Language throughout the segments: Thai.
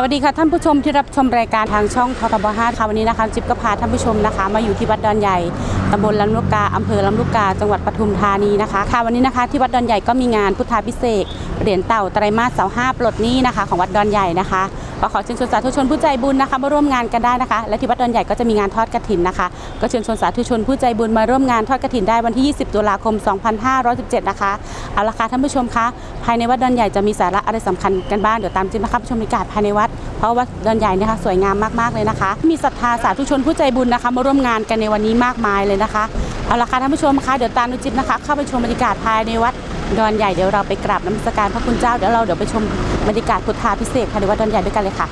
สวัสดีค่ะท่านผู้ชมที่รับชมรายการทางช่องททบ5ค่ะวันนี้นะคะจิ๊บก็พาท่านผู้ชมนะคะ มาอยู่ที่วัดดอนใหญ่ตำบลลำลูกกาอำเภอลำลูกกาจังหวัดปทุมธานีนะคะค่ะวันนี้นะคะที่วัดดอนใหญ่ก็มีงานพุทธาพิเศษเหรียญเต่าไตรมาสเสาห้าปลดหนี้นะคะ ของวัดดอนใหญ่นะคะ ก็ขอเชิญชวนสาธุชนผู้ใจบุญนะคะมาร่วมงานกันได้นะคะ และที่วัดดอนใหญ่ก็จะมีงานทอดกฐินนะคะ ก็เชิญชวนสาธุชนผู้ใจบุญมาร่วมงานทอดกฐินได้วันที่ 20 ตุลาคม 2517 นะคะ เอาละค่ะท่านผู้ชมคะ ภายในวัดดอนใหญ่จะมีสาระอะไรสำคัญกันบ้าง เดี๋ยวตามจิ๊บนะคะไปชมบรรยากาศภายในวัด เพราะว่าดอนใหญ่นี่ค่ะสวยงามมากๆเลยนะคะ มีศรัทธาสาธุชนผู้ใจบุญนะคะมาร่วมงานกันในวันนี้มากมายเลยนะคะ เอาละค่ะท่านผู้ชมคะ เดี๋ยวตามนุจิบนะคะ เข้าไปชมบรรยากาศภายในวัด ดอนใหญ่เดี๋ยวเราไปกราบน้ำสการพระคุณเจ้าเดี๋ยวเราเดี๋ยวไปชมบรรยากาศพุทธาพิเศษค่ะในวัดดอนใหญ่ด้วยกันเลยค่ะ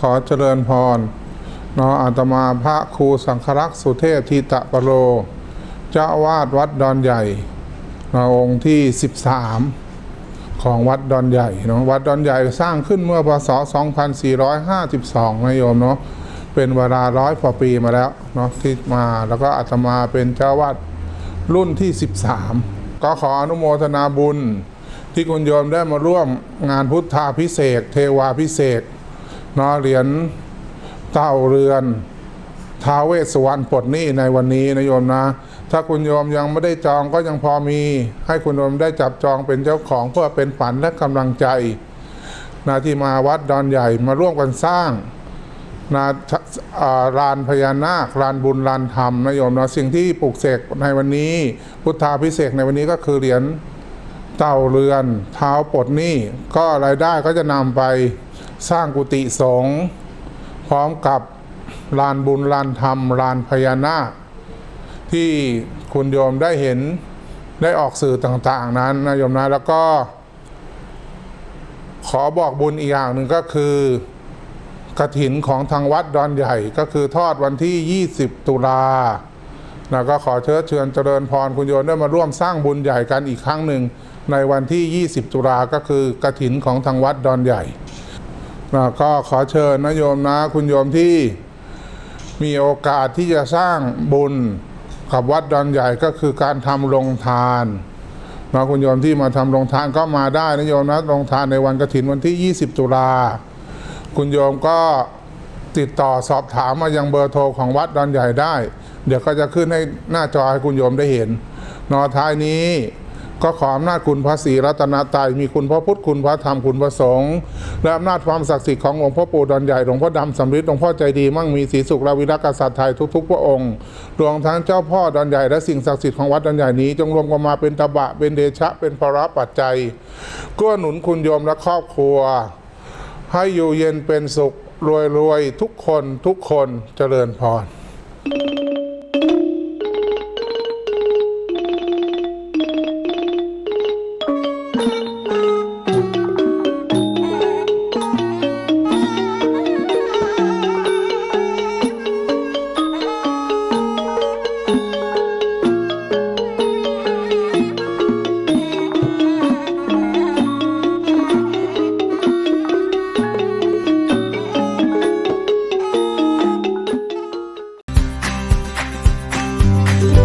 ขอเจริญพรเนาะอาตมาพระครูสังครักษ์สุเทพทีตะปโรเจ้าวาดวัดดอนใหญ่เนาะองค์ที่ 13 ของวัดดอนใหญ่เนาะวัดดอนใหญ่สร้างขึ้นเมื่อพศ 2452นะโยมเนาะเป็นเวลาร้อยกว่าปีมาแล้วเนาะที่มาแล้วก็อาตมาเป็นเจ้าวาดรุ่นที่ 13 ก็ขออนุโมทนาบุญที่คุณโยมได้มาร่วมงานพุทธาพิเศษ เทวาพิเศษ นาะเหรียญเต้าเรือนท้าวเวสสวรรณปลดหนี้ในวันนี้นะโยมนะ ถ้าคุณโยมยังไม่ได้จองก็ยังพอมี ให้คุณโยมได้จับจองเป็นเจ้าของเพื่อเป็นฝันและกำลังใจนะที่มาวัดดอนใหญ่มาร่วมกันสร้างนะชะอ่าลานพญานาคลานบุญลานธรรมนะโยมนะสิ่งที่ปลูกเสกในวันนี้ พุทธาพิเศษในวันนี้ก็คือเหรียญเต่าเรือนเท้าปลดหนี้ก็รายได้ก็จะนำไป สร้างกุฏิสงฆ์พร้อมกับลานบุญลานธรรมลานพญานาคที่คุณโยมได้เห็นได้ออกสื่อต่าง ๆ นั้นนะโยมนะแล้วก็ ขอบอกบุญอีกอย่างหนึ่งก็คือกระถินของทางวัดดอนใหญ่ก็คือทอดวันที่ 20 ตุลาแล้วก็ขอเชิญเชิญเจริญพรคุณโยมได้มาร่วมสร้างบุญใหญ่กันอีกครั้งหนึ่งในวันที่ 20 ตุลาก็คือกระถินของทางวัดดอนใหญ่ นะก็ขอเชิญนะโยมนะ คุณโยมที่มีโอกาสที่จะสร้างบุญกับวัดดอนใหญ่ก็คือการทำโรงทานนะคุณโยมที่มาทำโรงทานก็มาได้นะโยมนะโรงทานในวันกระถินวันที่ 20 ตุลาคุณโยมก็ติดต่อสอบถามมายังเบอร์โทรของวัดดอนใหญ่ได้ เดี๋ยวก็จะขึ้นให้หน้าจอให้คุณโยมได้เห็นนอท้ายนี้ ก็ขออำนาจคุณพระศรีรัตนตรัยมีคุณพระพุทธคุณพระธรรมคุณพระสงฆ์และอำนาจความศักดิ์สิทธิ์ขององค์พ่อปู่ดอนใหญ่หลวงพ่อดำสำริดหลวงพ่อใจดีมั่งมีศรีสุขและวิรักกษัตริย์ไทยทุกๆ พระองค์รวมทั้งเจ้าพ่อดอนใหญ่และสิ่งศักดิ์สิทธิ์ของวัดดอนใหญ่นี้จงรวมกันมาเป็นตบะเป็นเดชะเป็นภระปัจจัยกื้อหนุนคุณโยมและครอบครัว ให้อยู่เย็นเป็นสุขรวยรวยทุกคนทุกคนเจริญพร